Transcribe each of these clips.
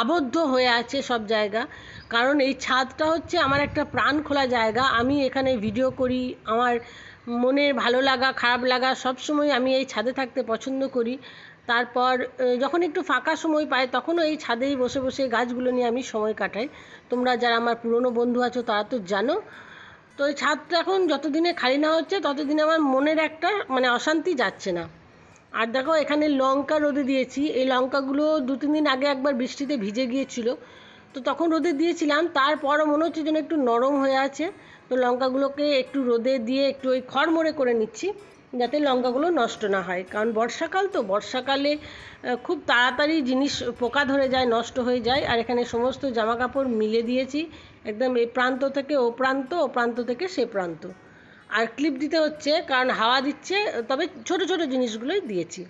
আবদ্ধ হয়ে আছে সব জায়গা। কারণ এই ছাদটা হচ্ছে আমার একটা প্রাণ খোলা জায়গা। আমি এখানে ভিডিও করি, আমার মনের ভালো লাগা, খারাপ লাগা সব সময় আমি এই ছাদে থাকতে পছন্দ করি। তারপর যখন একটু ফাঁকা সময় পাই, তখনও এই ছাদেই বসে বসে গাছগুলো নিয়ে আমি সময় কাটাই। তোমরা যারা আমার পুরনো বন্ধু আছো, তারা তো জানো। তো এই ছাদটা এখন যতদিনে খালি না হচ্ছে, ততদিনে আমার মনের একটা মানে অশান্তি যাচ্ছে না। আর দেখো, এখানে লঙ্কা রোদে দিয়েছি। এই লঙ্কাগুলো দু, তিন দিন আগে একবার বৃষ্টিতে ভিজে গিয়েছিল। তো তখন রোদে দিয়েছিলাম, তারপরও মনে হচ্ছে যেন একটু নরম হয়ে আছে। তো লঙ্কাগুলোকে একটু রোদে দিয়ে একটু ওই খড়মড়ে করে নিচ্ছি, যাতে লঙ্কাগুলো নষ্ট না হয়। কারণ বর্ষাকাল তো, বর্ষাকালে খুব তাড়াতাড়ি জিনিস পোকা ধরে যায়, নষ্ট হয়ে যায়। আর এখানে সমস্ত জামা কাপড় মিলে দিয়েছি। একদম এ প্রান্ত থেকে ও প্রান্ত ও প্রান্ত থেকে সে প্রান্ত। আর ক্লিপ দিতে হচ্ছে, কারণ হাওয়া দিচ্ছে, তবে ছোট ছোট জিনিসগুলোই দিয়েছি।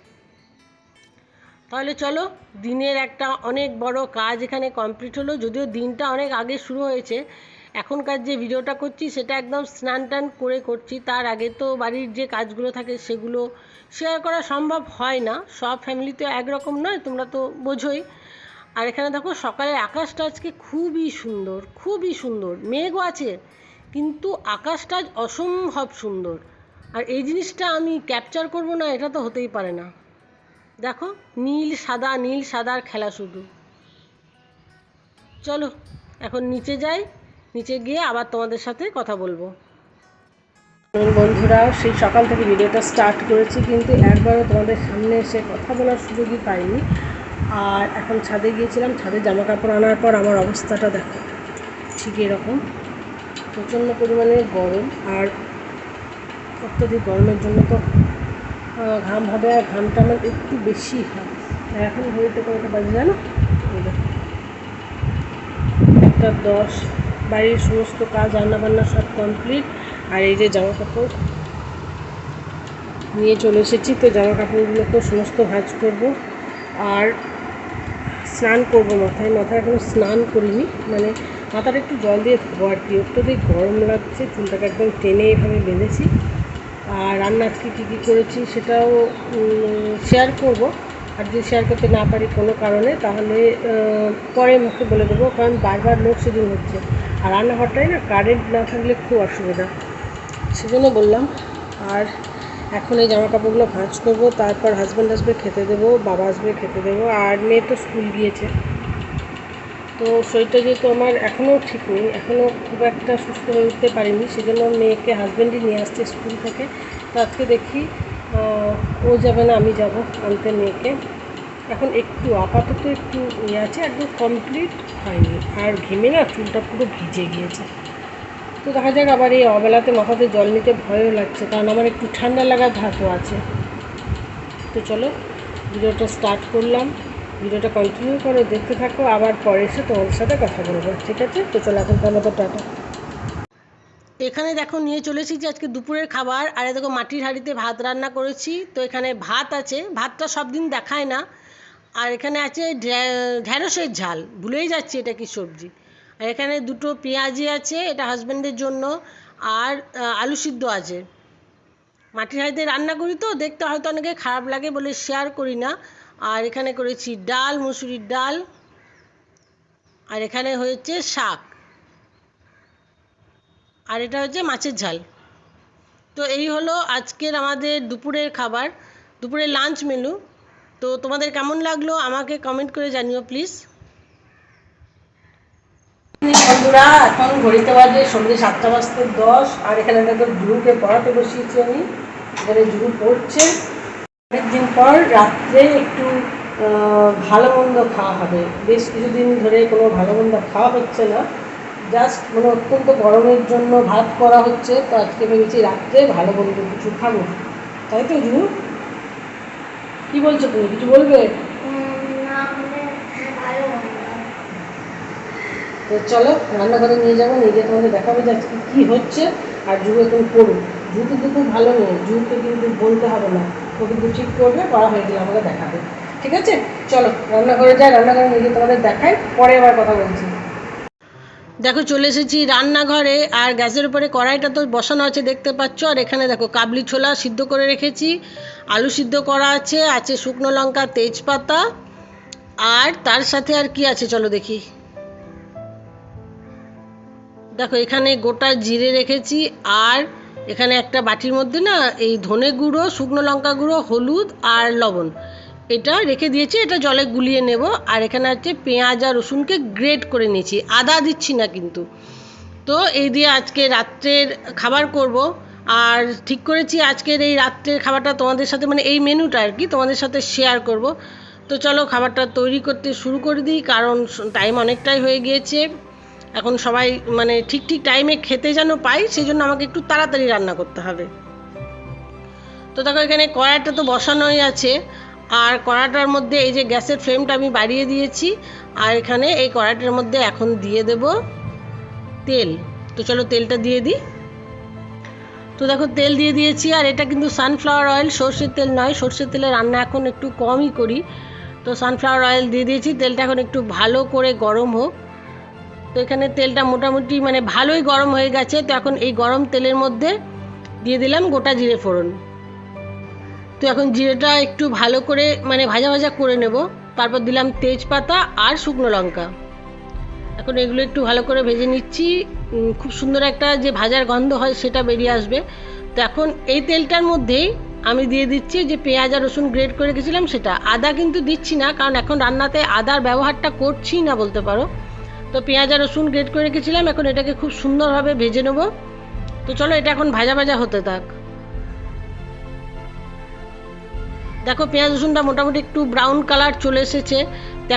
তাহলে চলো, দিনের একটা অনেক বড় কাজ এখানে কমপ্লিট হলো, যদিও দিনটা অনেক আগে শুরু হয়েছে। এখনকার যে ভিডিওটা করছি, সেটা একদম স্নান টান করে করছি। তার আগে তো বাড়ির যে কাজগুলো থাকে, সেগুলো শেয়ার করা সম্ভব হয় না। সব ফ্যামিলি তো একরকম নয়, তোমরা তো বোঝোই। আর এখানে দেখো, সকালের আকাশটা আজকে খুবই সুন্দর খুবই সুন্দর। মেঘও আছে। কিন্তু আকাশটা অসম্ভব সুন্দর। আর এই জিনিসটা আমি ক্যাপচার করব না, এটা তো হতেই পারে না। দেখো, নীল সাদা, নীল সাদার খেলা শুধু। চলো, এখন নিচে যাই, নিচে গিয়ে আবার তোমাদের সাথে কথা বলব। বন্ধুরা, সেই সকাল থেকে ভিডিওটা স্টার্ট করেছি, কিন্তু একবারও তোমাদের সামনে এসে কথা বলার সুযোগই পাইনি। আর এখন ছাদে গিয়েছিলাম, ছাদে জামা কাপড় আনার পর আমার অবস্থাটা দেখো, ঠিক এরকম। প্রচণ্ড পরিমাণে গরম আর অত্যধিক গরমের জন্য তো ঘাম হবে আর ঘামটা আমার একটু বেশি হয়। এখন ঘড়িতে কতটা বাজে জানো? একটা দশ, বাড়ির সমস্ত কাজ, রান্নাবান্না সব কমপ্লিট আর এই যে জামা কাপড় নিয়ে চলে এসেছি, তো জামা কাপড়গুলোকেও সমস্ত ভাজ করব। আর স্নান করব মাথায়। মাথায় এখনও স্নান করিনি মানে মাথাটা একটু জল দিয়ে ধোবো, আর কি অত্যধিক গরম লাগছে, চুলটাকে একদম টেনে এভাবে বেঁধেছি। আর রান্না আজকে কী কী করেছি সেটাও শেয়ার করব। আর যদি শেয়ার করতে না পারি কোনো কারণে, তাহলে পরে মুখে বলে দেবো, কারণ বারবার লোডশেডিং হচ্ছে। আর রান্নাঘরটাই না কারেন্ট না থাকলে খুব অসুবিধা। সেজন্য বললাম, আর এখন এই জামা কাপড়গুলো ভাঁজ করব, তারপর হাজব্যান্ড আসবে, খেতে দেবো, বাবা আসবে, খেতে দেবো, আর মেয়ে তো স্কুল গিয়েছে। তো শরীরটা যেহেতু আমার এখনও ঠিক নেই, এখনও খুব একটা সুস্থ হয়ে উঠতে পারিনি, সেজন্য মেয়েকে হাজব্যান্ডই নিয়ে আসছে স্কুল থেকে। তো আজকে দেখি ও যাবে না, আমি যাব আনতে মেয়েকে। এখন একটু, আপাতত একটু ইয়ে আছে, একদম কমপ্লিট হয়নি। আর ঘেমে না চুলটা পুরো ভিজে গিয়েছে। তো দেখা যাক, আবার এই অবেলাতে মাথাতে জল নিতে ভয়ও লাগছে, কারণ আমার একটু ঠান্ডা লাগার ধাতু আছে। তো চলো, ভিডিওটা স্টার্ট করলাম। ভিডিওটা কন্টিনিউ করো দেখতে থাকো, আবার পরে এসে তোমাদের সাথে কথা বলব, ঠিক আছে? তো চলো এখনকার মতো টাটা। এখানে দেখো, নিয়ে চলে এসেছি আজকে দুপুরের খাবার। আর দেখো, মাটির হাঁড়িতে ভাত রান্না করেছি। তো এখানে ভাত আছে, ভাতটা সব দিন দেখায় না। আর এখানে আছে ঢ্যাঁড়সের ঝাল, ভুলেই যাচ্ছি এটা কি সবজি। আর এখানে দুটো পেঁয়াজি আছে, এটা হাজব্যান্ডের জন্য। আর আলু সিদ্ধ আছে। মাটির হাঁড়িতে রান্না করি তো, দেখতে হয়তো অনেকে খারাপ লাগে বলে শেয়ার করি না। আর এখানে করেছি ডাল, মুসুরির ডাল, আর এখানে হয়েছে শাক। আর এটা হচ্ছে মাছের ঝাল। তো এই হলো আজকের আমাদের দুপুরের খাবার, দুপুরের লাঞ্চ মেনু তো তোমাদের কেমন লাগল আমাকে কমেন্ট করে জানিও প্লিজ বন্ধুরা, এখন ঘড়িতে বাজে সন্ধ্যে সাতটা বাজতে দশ, আর এখানে দেখো জুরুকে পড়াতে বসিয়েছি আমি। এখানে জুরু পড়ছে। অনেকদিন পর রাত্রে একটু ভালো মন্দ খাওয়া হবে। বেশ কিছুদিন ধরে কোনো ভালো মন্দ খাওয়া হচ্ছে না। জাস্ট মানে অত্যন্ত গরমের জন্য ভাত করা হচ্ছে তো আজকে ভেবেছি রাত্রে ভালো মন্দ কিছু খাব। তাই তো জু কি বলছো তুমি কিছু বলবে? তো চলো রান্নাঘরে নিয়ে যাব নিয়ে নিজে তোমাদের দেখাবো যে আজকে কী হচ্ছে আর জু এখন পড়ুক জু কিন্তু খুব ভালো মেয়ে জুকে কিন্তু বলতে হবে না। ও কিন্তু ঠিক করবে পড়া হয়ে গেলে আমাকে দেখাবে। ঠিক আছে? চলো, রান্নাঘরে যাই, রান্নাঘরে নিজে তোমাদের দেখাই, পরে আবার কথা বলছি। দেখো, চলে এসেছি রান্নাঘরে, আর গ্যাসের উপরে কড়াইটা তো বসানো আছে, দেখতে পাচ্ছ। আর এখানে দেখো, কাবলি ছোলা সিদ্ধ করে রেখেছি। আলু সিদ্ধ করা আছে আছে শুকনো লঙ্কা, তেজপাতা, আর তার সাথে আর কি আছে, চলো দেখি। দেখো, এখানে গোটা জিরে রেখেছি, আর এখানে একটা বাটির মধ্যে না এই ধনে গুঁড়ো, শুকনো লঙ্কা গুঁড়ো, হলুদ আর লবণ। এটা রেখে দিয়েছি, এটা জলে গুলিয়ে নেব। আর এখানে হচ্ছে পেঁয়াজ আর রসুনকে গ্রেট করে নিয়েছি। আদা দিচ্ছি না কিন্তু। তো এই দিয়ে আজকে রাত্রের খাবার করব। আর ঠিক করেছি আজকের এই রাত্রের খাবারটা তোমাদের সাথে মানে এই মেনুটা আর কি, তোমাদের সাথে শেয়ার করব। তো চলো খাবারটা তৈরি করতে শুরু করে দিই, কারণ টাইম অনেকটাই হয়ে গিয়েছে। এখন সবাই মানে ঠিক ঠিক টাইমে খেতে যেন পাই সেই জন্য আমাকে একটু তাড়াতাড়ি রান্না করতে হবে। তো দেখো, এখানে কড়াইটা তো বসানোই আছে। আর কড়াটার মধ্যে এই যে গ্যাসের ফ্লেমটা আমি বাড়িয়ে দিয়েছি, আর এখানে এই কড়াইটার মধ্যে এখন দিয়ে দেব তেল। তো চলো তেলটা দিয়ে দিই। তো দেখো, তেল দিয়ে দিয়েছি, আর এটা কিন্তু সানফ্লাওয়ার অয়েল সর্ষের তেল নয়, সর্ষের তেলে রান্না এখন একটু কমই করি। তো সানফ্লাওয়ার অয়েল দিয়ে দিয়েছি, তেলটা এখন একটু ভালো করে গরম হোক। তো এখানে তেলটা মোটামুটি মানে ভালোই গরম হয়ে গেছে। তো এখন এই গরম তেলের মধ্যে দিয়ে দিলাম গোটা জিরে ফোড়ন। তো এখন জিরেটা একটু ভালো করে মানে ভাজা ভাজা করে নেব। তারপর দিলাম তেজপাতা আর শুকনো লঙ্কা। এখন এগুলো একটু ভালো করে ভেজে নিচ্ছি। খুব সুন্দর একটা যে ভাজার গন্ধ হয় সেটা বেরিয়ে আসবে। তো এখন এই তেলটার মধ্যেই আমি দিয়ে দিচ্ছি যে পেঁয়াজ আর রসুন গ্রেড করে রেখেছিলাম সেটা। আদা কিন্তু দিচ্ছি না, কারণ এখন রান্নাতে আদার ব্যবহারটা করছি না বলতে পারো। তো পেঁয়াজ আর রসুন গ্রেড করে রেখেছিলাম, এখন এটাকে খুব সুন্দরভাবে ভেজে নেব। তো চলো, এটা এখন ভাজা ভাজা হতে থাক। দেখো, পেঁয়াজ রসুনটা মোটামুটি একটু ব্রাউন কালার চলে এসেছে।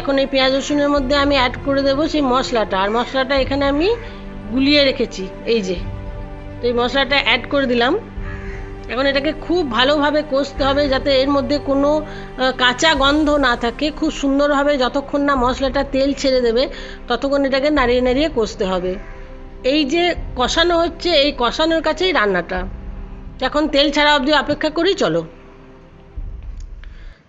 এখন এই পেঁয়াজ রসুনের মধ্যে আমি অ্যাড করে দেবো সেই মশলাটা। আর মশলাটা এখানে আমি গুলিয়ে রেখেছি, এই যে। তো এই মশলাটা অ্যাড করে দিলাম। এখন এটাকে খুব ভালোভাবে কষতে হবে যাতে এর মধ্যে কোনো কাঁচা গন্ধ না থাকে। খুব সুন্দরভাবে যতক্ষণ না মশলাটা তেল ছেড়ে দেবে, ততক্ষণ এটাকে নাড়িয়ে নাড়িয়ে কষতে হবে। এই যে কষানো হচ্ছে, এই কষানোর কাছেই রান্নাটা। এখন তেল ছাড়া অবধি অপেক্ষা করি, চলো।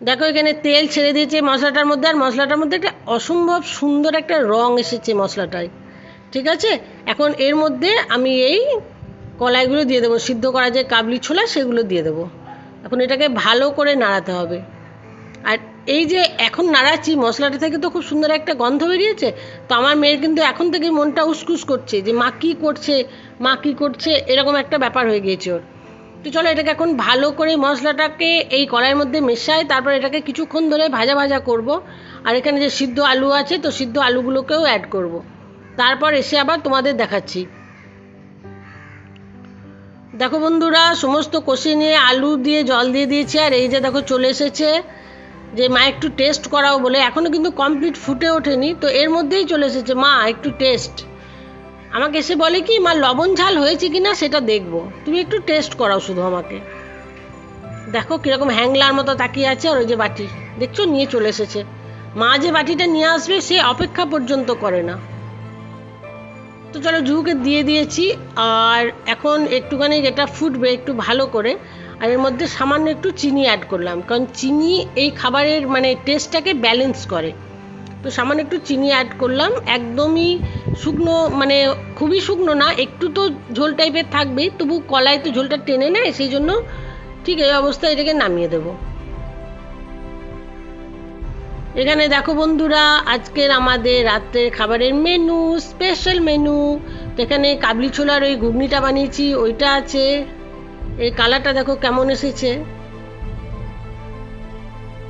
দেখো, এখানে তেল ছেড়ে দিয়েছে মশলাটার মধ্যে, আর মশলাটার মধ্যে একটা অসম্ভব সুন্দর একটা রং এসেছে মশলাটায়। ঠিক আছে? এখন এর মধ্যে আমি এই কলাইগুলো দিয়ে দেবো, সিদ্ধ করা যে কাবলি ছোলা সেগুলো দিয়ে দেবো। এখন এটাকে ভালো করে নাড়াতে হবে। আর এই যে এখন নাড়াচ্ছি, মশলাটা থেকে তো খুব সুন্দর একটা গন্ধ বেরিয়েছে, তো আমার মেয়ের কিন্তু এখন থেকে মনটা উসকুস করছে যে, মা কী করছে? মা কী করছে? এরকম একটা ব্যাপার হয়ে গিয়েছে ওর। তো চলো এটাকে এখন ভালো করে মশলাটাকে এই কড়াইয়ের মধ্যে মেশাই, তারপর এটাকে কিছুক্ষণ ধরে ভাজা ভাজা করব। আর এখানে যে সিদ্ধ আলু আছে, তো সিদ্ধ আলুগুলোকেও অ্যাড করব। তারপর এসে আবার তোমাদের দেখাচ্ছি। দেখো বন্ধুরা, সমস্ত কষিয়ে নিয়ে আলু দিয়ে জল দিয়ে দিয়েছি, আর এই যে দেখো চলে এসেছে যে মা একটু টেস্ট করাও বলে। এখনও কিন্তু কমপ্লিট ফুটে ওঠেনি, তো এর মধ্যেই চলে এসেছে। মা, একটু টেস্ট আমাকে এসে বলে কি, মা, লবণ ঝাল হয়েছে কি না সেটা দেখব। তুমি একটু টেস্ট করাও শুধু আমাকে। দেখো কীরকম হ্যাংলার মতো তাকিয়ে আছে, আর ওই যে বাটি। দেখছ, নিয়ে চলে এসেছে। মা যে বাটিটা নিয়ে আসবে, সে অপেক্ষা পর্যন্ত করে না। তো চলো জুহুকে দিয়ে দিয়েছি, আর এখন একটুখানি এটা ফুটবে একটু ভালো করে, আর এর মধ্যে সামান্য একটু চিনি অ্যাড করলাম, কারণ চিনি এই খাবারের মানে টেস্টটাকে ব্যালেন্স করে। তো সামান্য একটু চিনি অ্যাড করলাম, একদমই শুকনো মানে খুবই শুকনো না, একটু তো ঝোল টাইপের থাকবেই, তবু কলাই তো ঝোলটা টেনে নেয়, সেই জন্য ঠিক এই অবস্থায় এটাকে নামিয়ে দেবো। এখানে দেখো বন্ধুরা, আজকের আমাদের রাত্রের খাবারের মেনু স্পেশাল মেনু এখানে কাবলি ছোলার ওই ঘুগনিটা বানিয়েছি, ওইটা আছে। এই কালারটা দেখো কেমন এসেছে।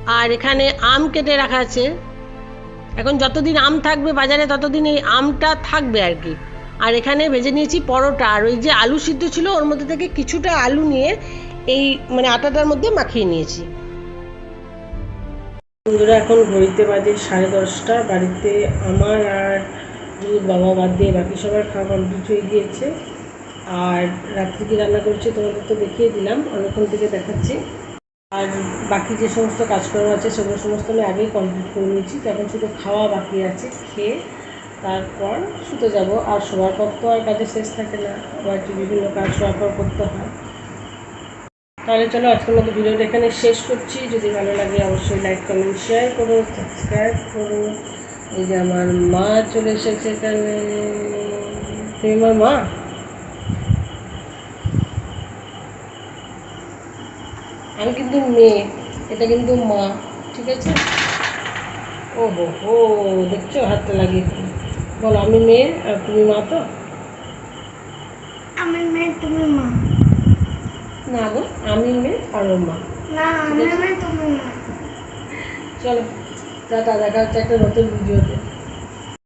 আর এখানে আম কেটে রাখা আছে। এখন যতদিন আম থাকবে বাজারে, ততদিন এই আমটা থাকবে আর কি। আর এখানে ভেজে নিয়েছি পরোটা। আর ওই যে আলু সিদ্ধ ছিল, ওর মধ্যে থেকে কিছুটা আলু নিয়ে এই মানে আটাটার মধ্যে মাখিয়ে নিয়েছি। বন্ধুরা, এখন ঘড়িতে বাজে সাড়ে দশটা। বাড়িতে আমার আর দুধ বাবা বাদ দিয়ে বাকি সবার খাওয়া কমপ্লিট হয়ে গিয়েছে। আর রাত্রি কি রান্না করছি তোমাদের তো দেখিয়ে দিলাম অনেকক্ষণ থেকে দেখাচ্ছি। আর বাকি যে সমস্ত কাজকর্ম আছে, সেগুলো সমস্ত আমি আগেই কমপ্লিট করে নিয়েছি। এখন শুধু খাওয়া বাকি আছে, খেয়ে তারপর শুতে যাব। আর সবার পর তো আর কাজে শেষ থাকে না। আবার বিভিন্ন কাজ সবার পর করতে হয়। তাহলে চলো আজকের মতো ভিডিওটা এখানে শেষ করছি। যদি ভালো লাগে অবশ্যই লাইক কমেন্ট শেয়ার করো সাবস্ক্রাইব করো। এই যে আমার মা চলে এসেছে এখানে। তুমি আমার মা? আমি কিন্তু মেয়ে, এটা কিন্তু মা, ঠিক আছে? ও হো হো দেখছ হাতটা লাগিয়ে বলো, আমি মেয়ে আর তুমি মা তো? আমি মেয়ে, তুমি মা। না গো আমি মেয়ে আর ওর মা। চলো টাটা দেখা হচ্ছে একটা নতুন ভিডিওতে